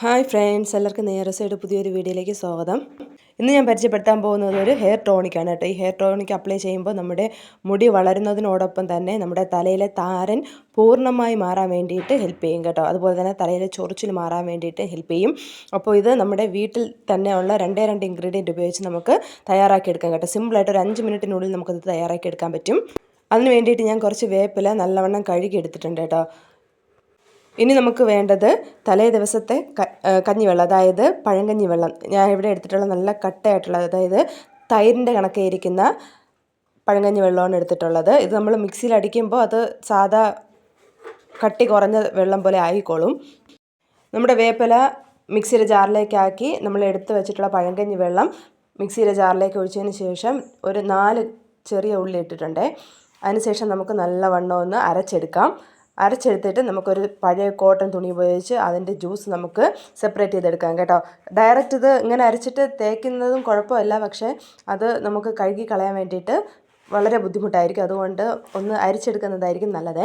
Hi friends എല്ലാവർക്കും നേരസയുടെ പുതിയൊരു വീഡിയോയിലേക്ക് സ്വാഗതം. ഇന്ന് ഞാൻ പരിചയപ്പെടുത്താൻ പോകുന്നത് ഒരു ഹെയർ ടോണിക്കാണ് കേട്ടോ. ഈ ഹെയർ ടോണിക് അപ്ലൈ ചെയ്യുമ്പോൾ നമ്മുടെ മുടി വളരുന്നതിനോടൊപ്പം തന്നെ നമ്മുടെ തലയിലെ താരൻ പൂർണമായി മാറാൻ വേണ്ടിയിട്ട് ഹെൽപ്പ് ചെയ്യും കേട്ടോ. അതുപോലെ തന്നെ തലയിലെ ചൊറിച്ചിൽ മാറാൻ വേണ്ടിയിട്ട് ഹെൽപ്പ് ചെയ്യും. അപ്പോൾ ഇത് നമ്മുടെ വീട്ടിൽ തന്നെ ഉള്ള രണ്ടേ രണ്ട് ഇൻഗ്രീഡിയന്റ് ഉപയോഗിച്ച് നമുക്ക് തയ്യാറാക്കിയെടുക്കാം കേട്ടോ. സിമ്പിളായിട്ട് ഒരു അഞ്ച് മിനിറ്റിനുള്ളിൽ നമുക്കത് തയ്യാറാക്കിയെടുക്കാൻ പറ്റും. അതിന് വേണ്ടിയിട്ട് ഞാൻ കുറച്ച് വേപ്പില നല്ലവണ്ണം കഴുകി എടുത്തിട്ടുണ്ട് കേട്ടോ. ഇനി നമുക്ക് വേണ്ടത് തലേ ദിവസത്തെ കഞ്ഞിവെള്ളം അതായത് പഴങ്കഞ്ഞി വെള്ളം ഞാൻ ഇവിടെ എടുത്തിട്ടുള്ള നല്ല കട്ടയായിട്ടുള്ള അതായത് തൈരിന്റെ കണക്കെ ഇരിക്കുന്ന പഴങ്കഞ്ഞി വെള്ളമാണ് എടുത്തിട്ടുള്ളത്. ഇത് നമ്മൾ മിക്സിയിൽ അടിക്കുമ്പോൾ അത് സാധാ കട്ടി കുറഞ്ഞ വെള്ളം പോലെ ആയിക്കോളും. നമ്മുടെ വേപ്പില മിക്സിയുടെ ജാറിലേക്കാക്കി നമ്മൾ എടുത്തു വെച്ചിട്ടുള്ള പഴങ്കഞ്ഞി വെള്ളം മിക്സിയുടെ ജാറിലേക്ക് ഒഴിച്ചതിന് ശേഷം ഒരു നാല് ചെറിയ ഉള്ളി ഇട്ടിട്ടുണ്ട്. അതിനുശേഷം നമുക്ക് നല്ലവണ്ണം ഒന്ന് അരച്ചെടുക്കാം. അരച്ചെടുത്തിട്ട് നമുക്കൊരു പഴയ കോട്ടൺ തുണി ഉപയോഗിച്ച് അതിന്റെ ജ്യൂസ് നമുക്ക് സെപ്പറേറ്റ് ചെയ്തെടുക്കാം കേട്ടോ. ഡയറക്റ്റ് ഇത് ഇങ്ങനെ അരച്ചിട്ട് തേക്കുന്നതും കുഴപ്പമില്ല പക്ഷേ അത് നമുക്ക് കഴുകി കളയാൻ വേണ്ടിയിട്ട് വളരെ ബുദ്ധിമുട്ടായിരിക്കും. അതുകൊണ്ട് ഒന്ന് അരിച്ചെടുക്കുന്നതായിരിക്കും നല്ലത്.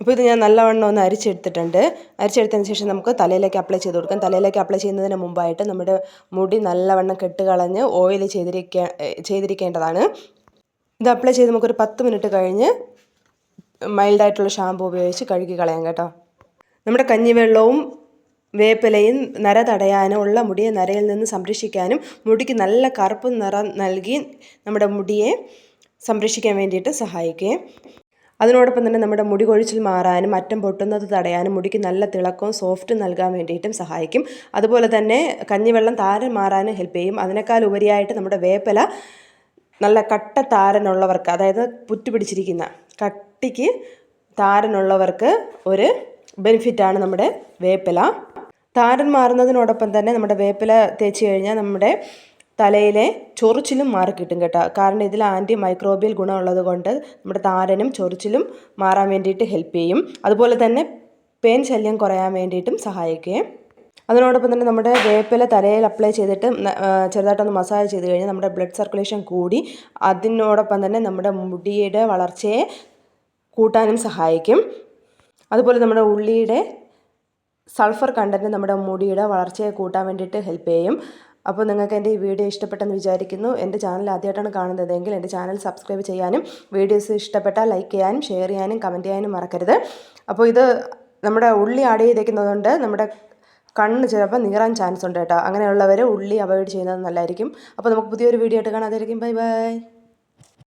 അപ്പോൾ ഇത് ഞാൻ നല്ലവണ്ണം ഒന്ന് അരിച്ചെടുത്തിട്ടുണ്ട്. അരിച്ചെടുത്തതിന് ശേഷം നമുക്ക് തലയിലേക്ക് അപ്ലൈ ചെയ്ത് കൊടുക്കാം. തലയിലേക്ക് അപ്ലൈ ചെയ്യുന്നതിന് മുമ്പായിട്ട് നമ്മുടെ മുടി നല്ലവണ്ണം കെട്ടുകളഞ്ഞ് ഓയിൽ ചെയ്തിരിക്ക ചെയ്തിരിക്കേണ്ടതാണ്. ഇത് അപ്ലൈ ചെയ്ത് നമുക്കൊരു പത്ത് മിനിറ്റ് കഴിഞ്ഞ് മൈൽഡായിട്ടുള്ള ഷാമ്പു ഉപയോഗിച്ച് കഴുകി കളയാം കേട്ടോ. നമ്മുടെ കഞ്ഞിവെള്ളവും വേപ്പിലയും നര തടയാനും ഉള്ള മുടിയെ നരയിൽ നിന്ന് സംരക്ഷിക്കാനും മുടിക്ക് നല്ല കറുപ്പ് നിറം നൽകി നമ്മുടെ മുടിയെ സംരക്ഷിക്കാൻ വേണ്ടിയിട്ട് സഹായിക്കുകയും അതിനോടൊപ്പം തന്നെ നമ്മുടെ മുടി കൊഴിച്ചിൽ മാറാനും അറ്റം പൊട്ടുന്നത് തടയാനും മുടിക്ക് നല്ല തിളക്കവും സോഫ്റ്റ് നൽകാൻ വേണ്ടിയിട്ടും സഹായിക്കും. അതുപോലെ തന്നെ കഞ്ഞിവെള്ളം താരൻ മാറാനും ഹെൽപ്പ് ചെയ്യും. അതിനേക്കാൾ ഉപരിയായിട്ട് നമ്മുടെ വേപ്പില നല്ല കട്ട താരനുള്ളവർക്ക് അതായത് പുറ്റു പിടിച്ചിരിക്കുന്ന കട്ടിക്ക് താരനുള്ളവർക്ക് ഒരു ബെനിഫിറ്റാണ് നമ്മുടെ വേപ്പില. താരൻ മാറുന്നതിനോടൊപ്പം തന്നെ നമ്മുടെ വേപ്പില തേച്ച് കഴിഞ്ഞാൽ നമ്മുടെ തലയിലെ ചൊറിച്ചിലും മാറി കിട്ടും കാരണം ഇതിൽ ആന്റി മൈക്രോബിയൽ ഗുണമുള്ളത് കൊണ്ട് നമ്മുടെ താരനും ചൊറിച്ചിലും മാറാൻ വേണ്ടിയിട്ട് ഹെൽപ്പ് ചെയ്യും. അതുപോലെ തന്നെ പെയിൻ ശല്യം കുറയാൻ വേണ്ടിയിട്ടും സഹായിക്കുകയും. അതിനോടൊപ്പം തന്നെ നമ്മുടെ വേപ്പില തലയിൽ അപ്ലൈ ചെയ്തിട്ട് ചെറുതായിട്ടൊന്ന് മസാജ് ചെയ്ത് കഴിഞ്ഞാൽ നമ്മുടെ ബ്ലഡ് സർക്കുലേഷൻ കൂടി. അതിനോടൊപ്പം തന്നെ നമ്മുടെ മുടിയുടെ വളർച്ചയെ കൂട്ടാനും സഹായിക്കും. അതുപോലെ നമ്മുടെ ഉള്ളിയുടെ സൾഫർ കണ്ടന്റ് നമ്മുടെ മുടിയുടെ വളർച്ചയെ കൂട്ടാൻ വേണ്ടിയിട്ട് ഹെൽപ്പ് ചെയ്യും. അപ്പോൾ നിങ്ങൾക്ക് എന്റെ ഈ വീഡിയോ ഇഷ്ടപ്പെട്ടെന്ന് വിചാരിക്കുന്നു. എന്റെ ചാനൽ ആദ്യമായിട്ടാണ് കാണുന്നതെങ്കിൽ എന്റെ ചാനൽ സബ്സ്ക്രൈബ് ചെയ്യാനും വീഡിയോസ് ഇഷ്ടപ്പെട്ടാൽ ലൈക്ക് ചെയ്യാനും ഷെയർ ചെയ്യാനും കമന്റ് ചെയ്യാനും മറക്കരുത്. അപ്പോൾ ഇത് നമ്മുടെ ഉള്ളി ആഡ് ചെയ്തേക്കുന്നതുകൊണ്ട് നമ്മുടെ കണ്ണ് ചിലപ്പോൾ നീറാൻ ചാൻസ് ഉണ്ട് കേട്ടോ. അങ്ങനെയുള്ളവർ ഉള്ളി അവോയ്ഡ് ചെയ്യുന്നത് നല്ലതായിരിക്കും. അപ്പോൾ നമുക്ക് പുതിയൊരു വീഡിയോ ആയിട്ട് കാണാതായിരിക്കും ബൈ ബൈ